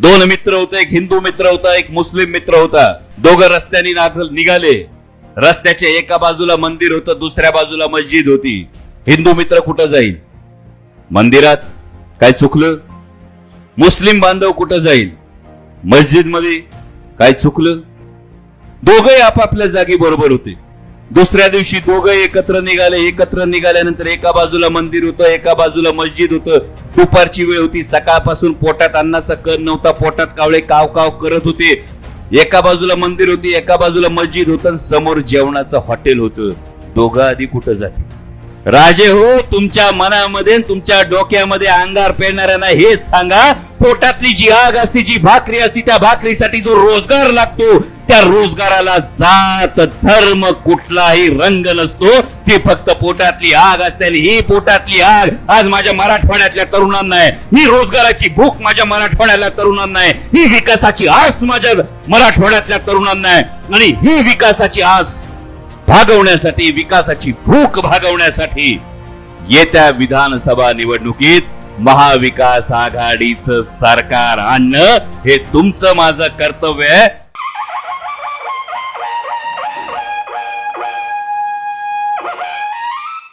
दोन मित्र होते एक हिंदू मित्र होता एक मुस्लिम मित्र होता. दोघं रस्त्याने निघाले. रस्त्याच्या एका बाजूला मंदिर होतं दुसऱ्या बाजूला मस्जिद होती. हिंदू मित्र कुठं जाईल? मंदिरात? काय चुकलं? मुस्लिम बांधव कुठं जाईल? मस्जिदमध्ये काय चुकलं? दोघंही आपापल्या जागी बरोबर होते. दुसऱ्या दिवशी दोघं एकत्र निघाले एकत्र निघाल्यानंतर एका बाजूला मंदिर होतं एका बाजूला मस्जिद होतं. दुपारची वेळ होती सकाळपासून पोटात अन्नाचा कण नव्हता पोटात कावळे काव काव करत होते. एका बाजूला मंदिर होती एका बाजूला मस्जिद होतं आणि समोर जेवणाचं हॉटेल होतं. दोघं आधी कुठं जाते राजे हो तुमच्या मनामध्ये तुमच्या डोक्यामध्ये अंगार पेरणाऱ्यांना हेच सांगा पोटातली जी आग असते जी भाकरी असते त्या भाकरीसाठी जो रोजगार लागतो त्या रोजगाराला जात धर्म कुठलाही रंग नसतो ती फक्त पोटातली आग असते आणि ही पोटातली आग आज माझ्या मराठवाड्यातल्या तरुणांना आहे. ही रोजगाराची भूक माझ्या मराठवाड्यातल्या तरुणांना आहे. ही विकासाची आस माझ्या मराठवाड्यातल्या तरुणांना आहे. आणि ही विकासाची आस भागवण्यासाठी विकासाची भूक भागवण्यासाठी येत्या विधानसभा निवडणुकीत महाविकास आघाडीचं सरकार आणणं हे तुमचं माझं कर्तव्य आहे.